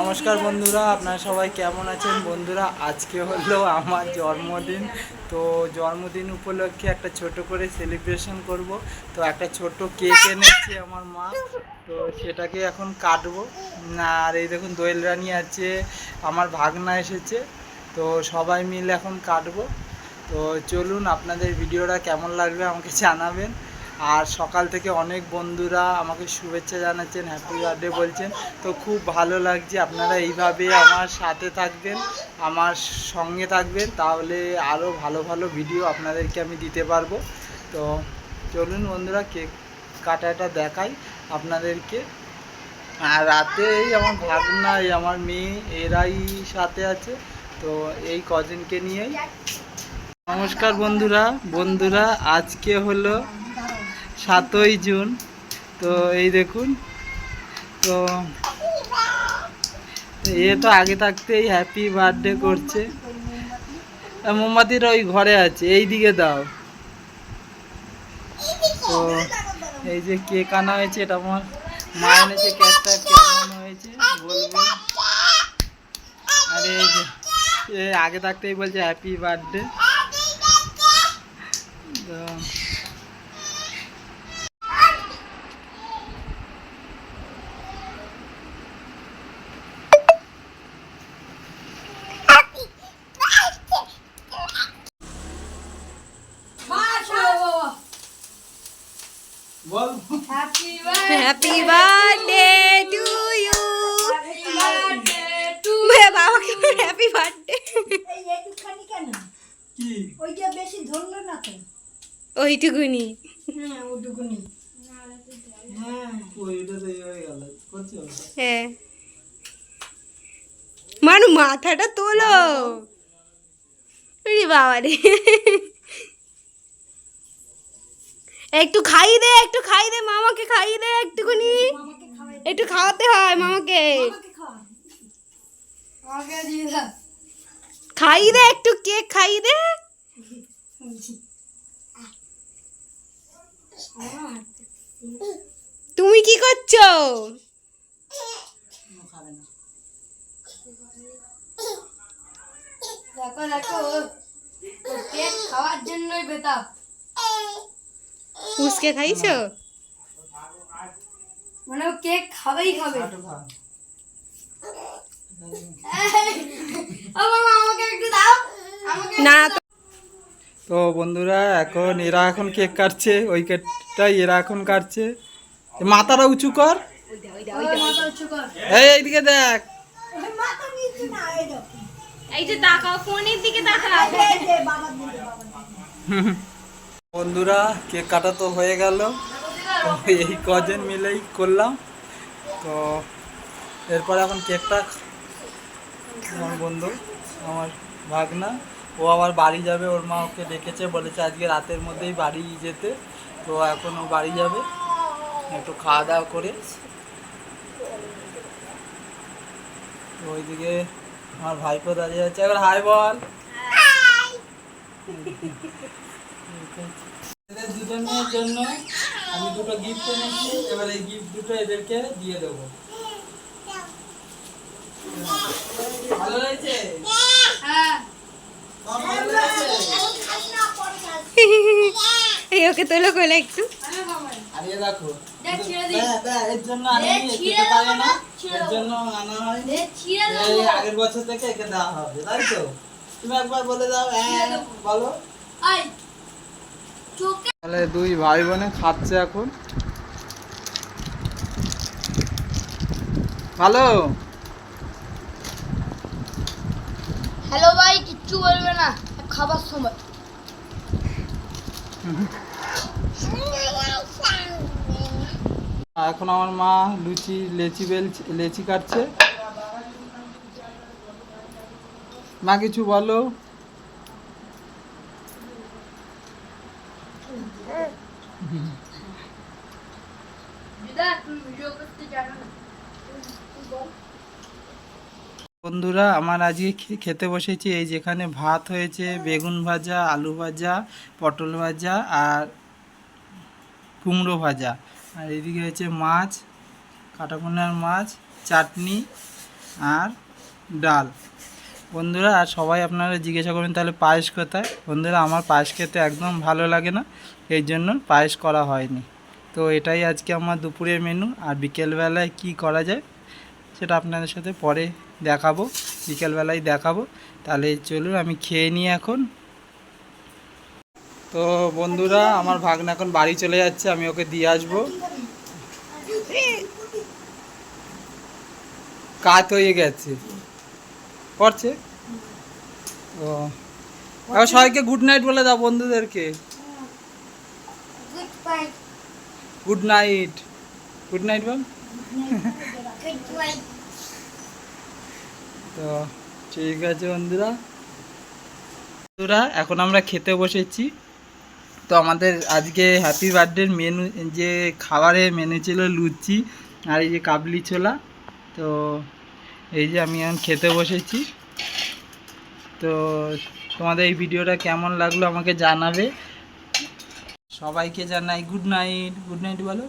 নমস্কার বন্ধুরা, আপনারা সবাই কেমন আছেন? বন্ধুরা, আজকে হলো আমার জন্মদিন। তো জন্মদিন উপলক্ষে একটা ছোট করে সেলিব্রেশন করব। তো একটা ছোট কেক এনেছে আমার মা। তো সেটাকে এখন কাটবো। আর এই দেখুন, দোয়েল রানী আছে, আমার ভাগনা এসেছে। তো সবাই মিলে এখন কাটবো। তো চলুন, আপনাদের ভিডিওটা কেমন লাগবে আমাকে জানাবেন। আর সকাল থেকে অনেক বন্ধুরা আমাকে শুভেচ্ছা জানাচ্ছেন হ্যাপি বার্থডে বলছেন। তো খুব ভালো লাগছে, আপনারা এইভাবে আমার সাথে থাকবেন, আমার সঙ্গে থাকবেন, তাহলে আরও ভালো ভালো ভিডিও আপনাদেরকে আমি দিতে পারব। তো চলুন বন্ধুরা, কেক কাটাটা দেখাই আপনাদেরকে। আর রাতে এই আমার ভাগনা, এই আমার মেয়ে, এরাই সাথে আছে। তো এই কজনকে নিয়েই। নমস্কার বন্ধুরা বন্ধুরা, আজকে হলো সাতই জুন। তো এই দেখুন, তো এ তো আগে থাকতেই হ্যাপি বার্থডে করছে। মোমবাতির ওই ঘরে আছে, এই দিকে দাও। তো এই যে কেক আনা হয়েছে, এটা আমার মা এনেছে কেকটা কেমন হয়েছে বলবেন আর এই যে আগে থাকতেই বলছে হ্যাপি বার্থডে তো বল হ্যাপি বার্থডে টু ইউ বাবাকে হ্যাপি বার্থডে কেন কি? ওইটা বেশি ধরলো না তো। ওইটুকুনি। হ্যাঁ ওটুকুনি। হ্যাঁ। হয়ে মানু মাথাটা তোলো। বাবা। রে একটু খাই দে একটু খাই দে মামাকে খাই দে একটুখানি। একটু খাওয়াতে হয় মামাকে। খাই দে একটু কেক খাই দে। তুমি কি করছ? দেখো দেখো কেক খাওয়ার জন্যই বেতা ফুসকে খাইছো? মানে কেক খাবেই খাবে। না তো বন্ধুরা এখন এরা এখন কেক কাটছে ওই কেকটাই এরা এখন কাটছে। মাথাটা উঁচু কর। ওই মাথা উঁচু কর। এই এইদিকে দেখ। এই যে তাকাও ফোনের দিকে তাকাও। বন্ধুরা কেক কাটা তো হয়ে গেল। তো এই কজন মিলেই করলাম। তো এরপর এখন কেকটা আমার বন্ধু আমার ভাগনা ও আবার বাড়ি যাবে ওর মা ওকে ডেকেছে বলেছে আজকে রাতের মধ্যেই বাড়ি যেতে। তো এখন ও বাড়ি যাবে একটু খাওয়া দাওয়া করে। তো ওইদিকে আমার ভাইপো দাঁড়িয়ে আছে। এবার হাই বল। এদের দুজনের জন্য আমি দুটো গিফট এনেছি এবার এই গিফট দুটো এদেরকে দিয়ে দেবো। ভালো হয়েছে? হ্যাঁ সব ভালো হয়েছে? এই ওকে তোলো কোলে একটু। দেখো। দেখ, দেখ, এর জন্য খেতে পারে না এর জন্য আনা হয়। আগের বছর থেকে একে দেওয়া হবে তাই তো? তুমি একবার বলে দাও হ্যাঁ বলো। তাহলে দুই ভাই বোনে খাচ্ছে এখন। ভালো? হ্যালো ভাই কিচ্ছু বলবে না। খাবার সময়। এখন আমার মা লুচি লেচি বেল লেচি কাটছে। মা কিছু বলো দিদা তুমি ভিডিও করতে জানো না বন্ধুরা, আমার আজকে খেতে বসেছি। এই যেখানে ভাত হয়েছে, বেগুন ভাজা, আলু ভাজা, পটল ভাজা আর কুমড়ো ভাজা। আর এদিকে হয়েছে মাছ, কাটাপোনার মাছ, চাটনি আর ডাল। বন্ধুরা, আর সবাই আপনারা জিজ্ঞাসা করবেন, তাহলে পায়েস কোথায়? বন্ধুরা, আমার পায়েস খেতে একদম ভালো লাগে না এই জন্য পায়েস করা হয়নি। তো এটাই আজকে আমার দুপুরের মেনু আর বিকেলবেলায় কি করা যায়, সেটা আপনাদের সাথে পরে দেখাবো, বিকেলবেলায় দেখাবো। তাহলে চলুন, আমি খেয়ে নিই এখন। তো বন্ধুরা, আমার ভাগনা এখন বাড়ি চলে যাচ্ছে, আমি ওকে দিয়ে আসব। কাত হয়ে গেছে। করছে। ও। এবার সবাইকে গুড নাইট বলে দাও বন্ধুদেরকে। গুড নাইট গুড নাইট বল তো ঠিক আছে বন্ধুরা। বন্ধুরা এখন আমরা খেতে বসেছি। তো আমাদের আজকে হ্যাপি বার্থডের মেনু যে খাবারের মেনু ছিল লুচি আর এই যে কাবলি ছোলা। তো এই যে আমি এখন খেতে বসেছি। তো তোমাদের এই ভিডিওটা কেমন লাগল আমাকে জানাবে। সবাইকে জানাই গুড নাইট। গুড নাইট বলো।